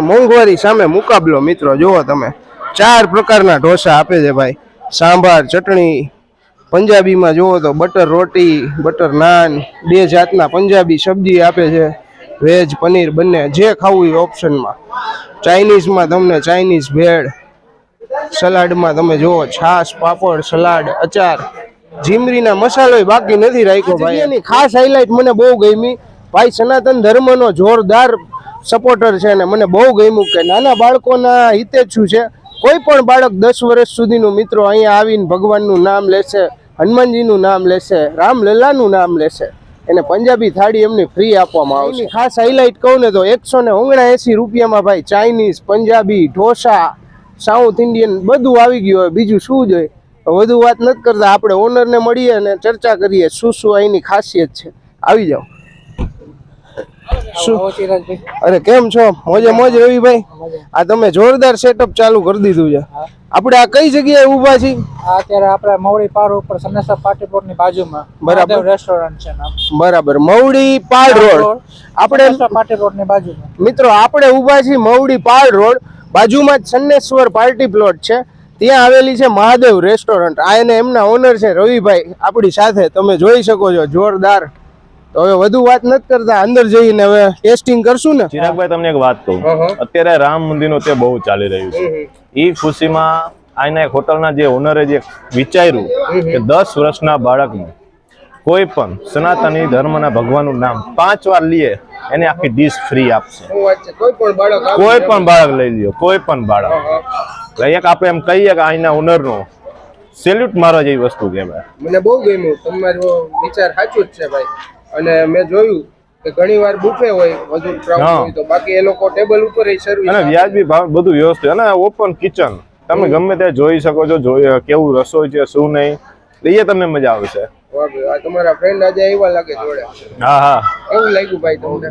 મોંઘવારી સામે મુકાબલો મિત્રો. જુઓ તમે. ચાર પ્રકારના ઢોસા આપે છે ભાઈ. સાંભાર ચટણી પંજાબીમાં જુઓ તો બટર રોટી બટર નાન બે જાતના પંજાબી સબ્જી આપે છે. વેજ પનીર બંને જે ખાવું એ ઓપ્શનમાં. ચાઇનીઝમાં તમને ચાઇનીઝ ભેળ સલાડમાં તમે જુઓ છાશ પાપડ સલાડ અચાર. જીમરીના મસાલો બાકી નથી રાખ્યો ભાઈ. એની ખાસ હાઇલાઇટ મને બહુ ગમી. ભાઈ સનાતન ધર્મનો જોરદાર સપોર્ટર છે અને મને બહુ ગમ્યું કે નાના બાળકોના હિતે જ શું છે. કોઈ પણ બાળક દસ વર્ષ સુધીનું મિત્રો અહીંયા આવીને ભગવાનનું નામ લેશે, હનુમાનજીનું નામ લેશે, રામલલ્લાનું નામ લેશે, એને પંજાબી થાળી એમની ફ્રી આપવામાં આવશે. ખાસ હાઇલાઇટ કહું ને તો એકસો ને ઓગણએંસી રૂપિયામાં ભાઈ Chinese Punjabi, dosa south Indian બધું આવી ગયું હોય. બીજું શું જોઈએ? વધુ વાત નથી કરતા. આપણે ઓનરને મળીએ અને ચર્ચા કરીએ. શું શું અહીંની ખાસિયત છે? આવી જાઓ. અરે કેમ છો? મોજે મોજ રવિભાઈ આ તમે જોરદાર સેટઅપ ચાલુ કરી દીધું છે. આપણે આ કઈ જગ્યાએ ઊભા છીએ? આ અત્યારે આપણે મવડી પાર ઉપર સનેસા પાર્ટી પ્લોટની બાજુમાં. બરાબર. રેસ્ટોરન્ટ છે નામ. બરાબર. મવડી પાળ રોડ. આપણે પાર્ટી પ્લોટની બાજુમાં. મિત્રો આપણે ઊભા છીએ મવડી પાળ રોડ. બાજુમાં જ સન્નેશ્વર પાર્ટી પ્લોટ છે. ત્યાં આવેલી છે મહાદેવ રેસ્ટોરન્ટ આ એને એમના ઓનર છે રવિભાઈ. આપણી સાથે તમે જોઈ શકો છો. જોરદાર. તો હવે વધુ વાત નથી કરતા અંદર જઈને હવે ટેસ્ટિંગ કરશું ને. ચિરાગભાઈ તમને એક વાત કહું. અત્યારે રામ મંદિરનું તે બહુ ચાલી રહ્યું છે. એ ખુશીમાં આના એક હોટલના જે ઓનરે જે વિચાર્યું કે દસ વર્ષના બાળકને કોઈ પણ સનાતની ધર્મના ભગવાનનું નામ પાંચ વાર લઈએ એને આખી ડીશ ફ્રી આપશે. શું વાત છે? કોઈ પણ બાળક આવે કોઈ પણ બાળક લઈ લ્યો કોઈ પણ બાળક. એક આપણે એમ કહીએ કે અહીંના ઓનરનો સેલ્યુટ મારવા જેવી વસ્તુ કહેવાય. મને બહુ ગમ્યું. તમારો વિચાર સાચો જ છે ભાઈ. અને મેં જોયું કે ઘણી વાર બુફે હોય મજૂર ક્રાઉડ હા. હોય તો બાકી એ લોકો ટેબલ ઉપર સર્વિસ અને વ્યાજબી ભાવ બધું વ્યવસ્થિત. અને ઓપન કિચન તમે ગમે ત્યાં જોઈ શકો છો જોઈ કેવું રસોઈ છે શું નહીં. લઈએ તમને મજા આવશે. આ તમારા ફ્રેન્ડ આજે આવ્યા લાગે જોડે. હા હા. કેવું લાગ્યું ભાઈ તમને?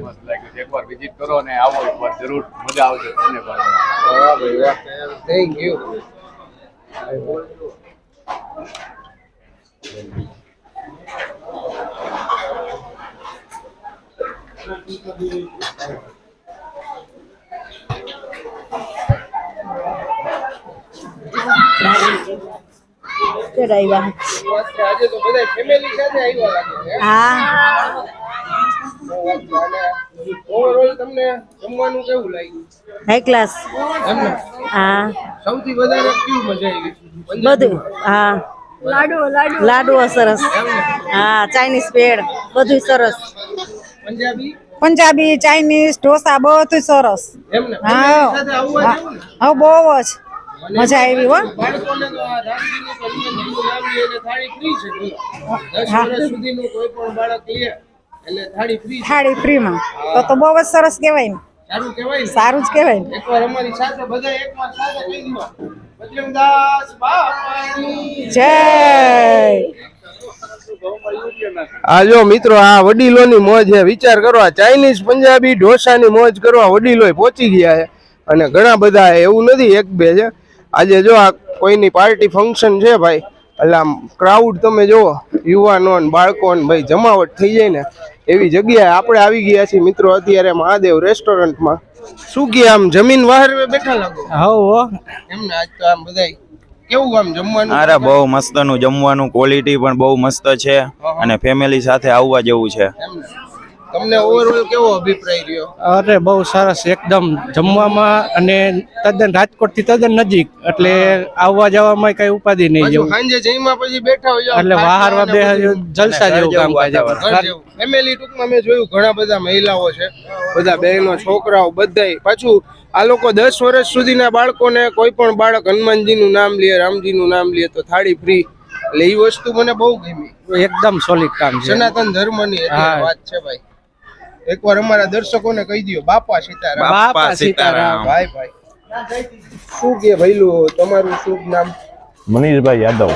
એકવાર વિઝિટ કરો અને આવો એકવાર જરૂર. મજા આવશે તમને પણ. થેન્ક યુ ચડાવ્યા આજે તો બધા ફેમિલી સાથે આવ્યા લાગે છે હા. ઓવરઓલ તમને જમવાનું કેવું લાગ્યું હાઈ ક્લાસ હા. સૌથી વધારે કેવું મજા આવી બધું હા. લાડુ લાડુ. લાડુઓ સરસ. હા ચાઇનીઝ પેડ બધું સરસ. પંજાબી? પંજાબી ચાઇનીઝ ઢોસા બધું સરસ. હા. હા બહુ જ મજા આવી હો. થાળી ફ્રીમાં તો તો બહુ જ સરસ કહેવાય ને. સારું જ કહેવાય ને. અમારી સાથે બધા એકવાર સાથે કહી દીવા બજરંગદાસ બાપાની. જય. આ જો મિત્રો આ વડીલોની મોજ છે. વિચાર કરો આ ચાઇનીઝ પંજાબી ઢોસાની મોજ કરવા વડીલો પહોંચી ગયા છે. અને ઘણા બધા એવું નથી એક બે છે. આજે જો આ કોઈની પાર્ટી ફંક્શન છે ભાઈ એટલે આમ ક્રાઉડ તમે જુઓ યુવાનો ને બાળકો ને ભાઈ જમાવટ થઈ જાય ને એવી જગ્યાએ આપણે આવી ગયા છીએ. મિત્રો અત્યારે મહાદેવ રેસ્ટોરન્ટમાં શું કે આમ જમીન બહાર બેઠા લાગો? હો. એમને આજ તો આમ બધાય કેવું આમ જમવાનું? અરે બહુ મસ્તનું જમવાનું ક્વોલિટી પણ બહુ મસ્ત છે અને ફેમિલી સાથે આવવા જેવું છે. તમને ઓવરઓલ કેવો અભિપ્રાય રહ્યો? અરે બહુ સરસ. એકદમ જમવામાં અને તદ્દન રાજકોટથી તદ્દન નજીક એટલે આવવા જવામાં કઈ ઉપાધિ નહીં પાછું જેવું. સાંજે જઈમાં પછી બેઠા હોય એટલે વાહરવા બે જલસા જેવું કામકાજ ફેમિલી ટૂંકમાં મેં જોયું ઘણા બધા મહિલાઓ છે. બધા બહેનો છોકરાઓ બધાય. પાછું આ લોકો દસ વર્ષ સુધીના બાળકોને કોઈ પણ બાળક હનુમાનજીનું નામ લે રામજીનું નામ લે તો થાળી ફ્રી એટલે એ વસ્તુ મને બહુ ગમી. એકદમ સોલિડ કામ છે. સનાતન ધર્મની હા. વાત છે ભાઈ. એકવાર અમારા દર્શકોને કહી દો બાપા સીતારામ. બાપા સીતારામ. ભાઈ ભાઈ. શું કે ભઈલું તમારું શુભ નામ? મનીષભાઈ યાદવ.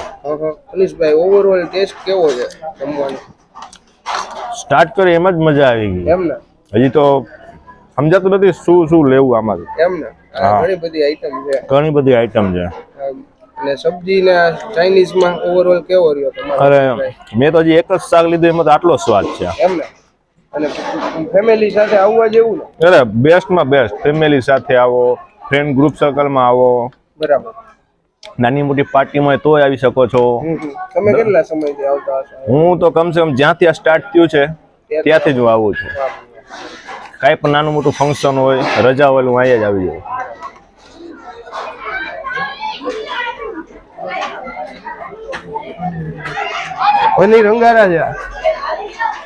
મનીષભાઈ ઓવરઓલ ટેસ્ટ કેવો છે જમવાનો? સ્ટાર્ટ કરી એમ જ મજા આવી ગઈ. એમ ને? હજી તો સમજાતું નથી શું શું લેવું આમાં. એમ ને? ઘણી બધી આઈટમ છે. ઘણી બધી આઈટમ છે. અને સબ્જી ને ચાઇનીઝમાં ઓવરઓલ કેવો રહ્યો તમારો? અરે મેં તો હજી એક જ શાક લીધું એમાં તો આટલો સ્વાદ છે. એમ ને? અને ફેમિલી સાથે આવવા જેવું ને? અરે બેસ્ટમાં બેસ્ટ ફેમિલી સાથે આવો ફ્રેન્ડ ગ્રુપ સર્કલમાં આવો. બરાબર. નાની મોટી પાર્ટીમાં તોય આવી શકો છો. તમે કેટલા સમયથી આવતા હશો? હું તો કમસે કમ જ્યાંથી આ સ્ટાર્ટ થયું છે ત્યાંથી જ હું આવું છું. કાંઈ પણ નાનું મોટું ફંક્શન હોય રજા હોય હું અહીંયા જ આવી જાઉં. છે આ.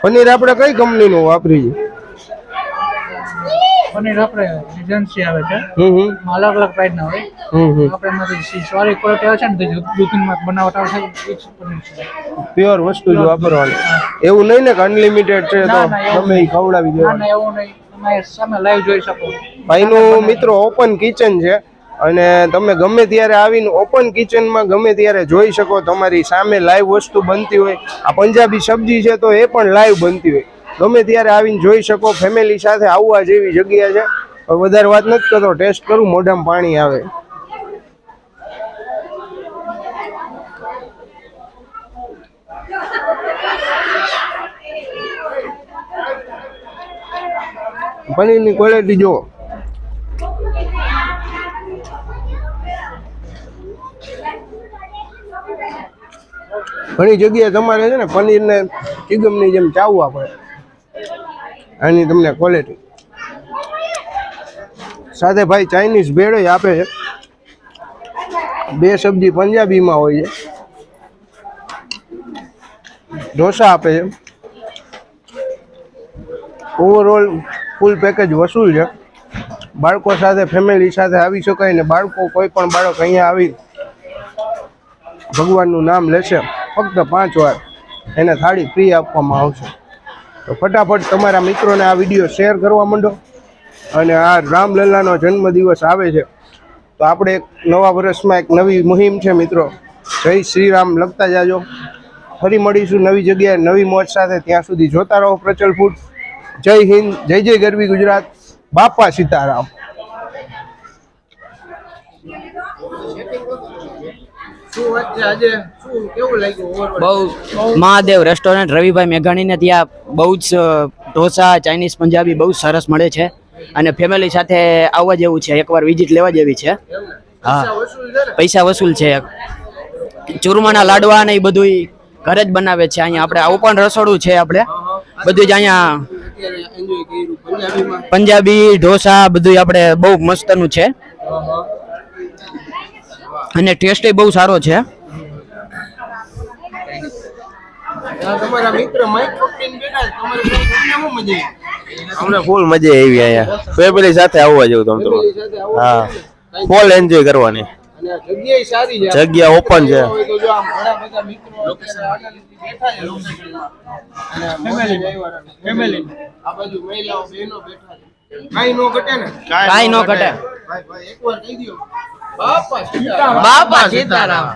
પનીર આપણે કઈ કંપનીનું વાપરી છે પનીર આપણે એજન્સી આવે છે. હમ અલગ અલગ પ્રાઇસ ના હોય. આપણે એમાંથી સોરી ક્વોલિટી આવે છે ને દુકાનમાં બનાવટ આવે છે પ્યોર વસ્તુ જ વાપરવાની. એવું નહીં ને કે અનલિમિટેડ છે તો એ ખવડાવી દેવા ના એવું નહીં. તમે સામે લાઈવ જોઈ શકો. ભાઈનું મિત્રો ઓપન કિચન છે. અને તમે ગમે ત્યારે આવીને ઓપન કિચનમાં ગમે ત્યારે જોઈ શકો, તમારી સામે લાઈવ વસ્તુ બનતી હોય. આ પંજાબી સબ્જી છે તો એ પણ લાઈવ બનતી હોય. ગમે ત્યારે આવીને જોઈ શકો ફેમિલી સાથે આવવા જેવી જગ્યા છે. વધારે વાત નથી કરતો, ટેસ્ટ કરું, મોઢામાં પાણી આવે. પનીરની ક્વોલિટી જુઓ. ઘણી જગ્યાએ તમારે છે ને પનીરને ચિગમની જેમ ચાવવા પડે. આની તમને ક્વોલિટી સાથે ભાઈ ચાઇનીઝ ભેળ આપે છે. બે સબ્જી પંજાબીમાં હોય છે. ઢોસા આપે છે. ઓવરઓલ ફૂલ પેકેજ વસૂલ છે. બાળકો સાથે ફેમિલી સાથે આવી શકાય ને બાળકો કોઈ પણ બાળક અહીંયા આવી ભગવાનનું નામ લેશે. ફક્ત પાંચ વાર એને થાળી ફ્રી આપવામાં આવશે. તો ફટાફટ તમારા મિત્રોને આ વીડિયો શેર કરવા માંડો. અને આ રામલલ્લાનો જન્મદિવસ આવે છે. તો આપણે એક નવા વર્ષમાં એક નવી મુહિમ છે મિત્રો. જય શ્રી રામ. લખતા જાજો. ફરી મળીશું નવી જગ્યાએ નવી મોજ સાથે. ત્યાં સુધી જોતા રહો પ્રચલ ફૂડ જય હિન્દ. જય જય ગરવી ગુજરાત. બાપા સીતારામ. બહુ મહાદેવ રેસ્ટોરન્ટ રવિભાઈ મેઘાણીને ત્યાં બહુ જ ઢોસા ચાઇનીઝ પંજાબી બહુ સરસ મળે છે. અને ફેમિલી સાથે આવવા જેવું છે. એકવાર વિઝિટ લેવા જેવી છે. હા. પૈસા વસૂલ છે ચૂરમાના લાડવા ને એ બધું ઘરે જ બનાવે છે. અહીંયા આપણે આવું પણ રસોડું છે આપણે. બધું જ અહીંયા પંજાબી ઢોસા બધું આપણે બહુ મસ્તનું છે. અને ટેસ્ટ બહુ સારો છે. તમારા મિત્ર બેઠા? અમને ફૂલ મજા આવી અહીંયા. ફેમિલી સાથે આવવા જેવું તમ તમારે હા. ફૂલ એન્જોય કરવાની. અને આ જગ્યાએ સારી છે. જગ્યા ઓપન છે. હોય તો જો આમ ઘણા બધા મિત્રો અત્યારે આનંદથી બેઠા છે. લોકેશનમાં. અને આ મોજે જ આવ્યા છે. ફેમિલી આ બાજુ મહિલાઓ બહેનો બેઠા છે. કાંઈ નો ઘટે ને? કાંઈ ન ઘટે. ભાઈ ભાઈ એકવાર કહી દ્યો. બાપા સીતારામ.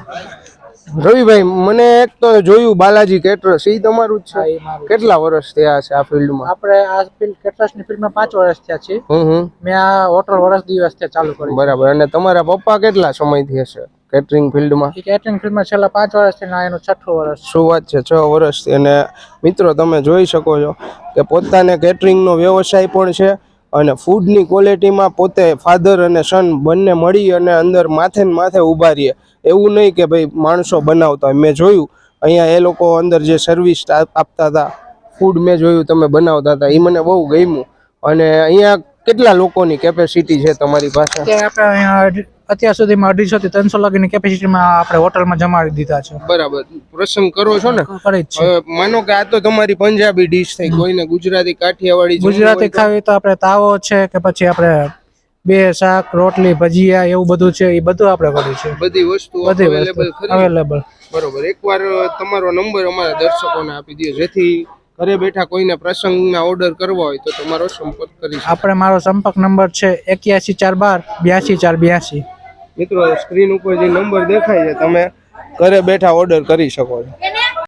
રવિભાઈ મને એક તો જોયું બાલાજી કેટરસ એ તમારું જ છે? કેટલા વર્ષ થયા છે આ ફિલ્ડમાં? આપણે આ ફિલ્મ કેટરસની ફિલ્મમાં પાંચ વર્ષ થયા છે. હમ હું મેં આ હોટલ વર્ષ દિવસ ત્યાં ચાલુ કરી બરાબર અને તમારા પપ્પા કેટલા સમયથી હશે કેટરિંગ ફિલ્ડમાં? કેટરિંગ ફિલ્મમાં છેલ્લા પાંચ વર્ષથી ના એનું છઠ્ઠું વર્ષ શું વાત છે છ વર્ષથી. અને મિત્રો તમે જોઈ શકો છો કે પોતાને કેટરિંગનો વ્યવસાય પણ છે અને ફૂડની ક્વોલિટીમાં પોતે ફાધર અને સન બંને મળી અને અંદર માથે ને માથે ઊભા રહીએ. એવું નહીં કે ભાઈ માણસો બનાવતા હોય. મેં જોયું, અહીંયા એ લોકો અંદર જે સર્વિસ આપતા હતા ફૂડ મેં જોયું, તમે બનાવતા હતા. એ મને બહુ ગમ્યું. અને અહીંયા કેટલા લોકોની કેપેસિટી છે તમારી પાસે? અત્યારે સુધીમાં અઢીસો થી ત્રણસો લગીની કેપેસિટીમાં આપણે હોટલમાં જમાડી દીધા છે. બરાબર. પ્રસંગ કરો છો ને? માનો કે આ તો તમારી પંજાબી ડીશ થઈ કોઈને ગુજરાતી કાઠિયાવાડી ગુજરાતી ખાવી તો આપણે તાવો છે કે પછી આપણે બે શાક રોટલી ભજીયા એવું બધું છે એ બધું આપણે કર્યું છે. બધી વસ્તુ અવેલેબલ અવેલેબલ બરોબર. એકવાર તમારો નંબર અમારા દર્શકોને આપી દો જેથી ઘરે બેઠા કોઈને પ્રસંગના ઓર્ડર કરવા હોય તો તમારો સંપર્ક કરી આપણે મારો સંપર્ક નંબર છે એક્યાસી ચાર બાર બ્યાસી ચાર બ્યાસી. મિત્રો સ્ક્રીન ઉપર જે નંબર દેખાય છે તમે ઘરે બેઠા ઓર્ડર કરી શકો છો.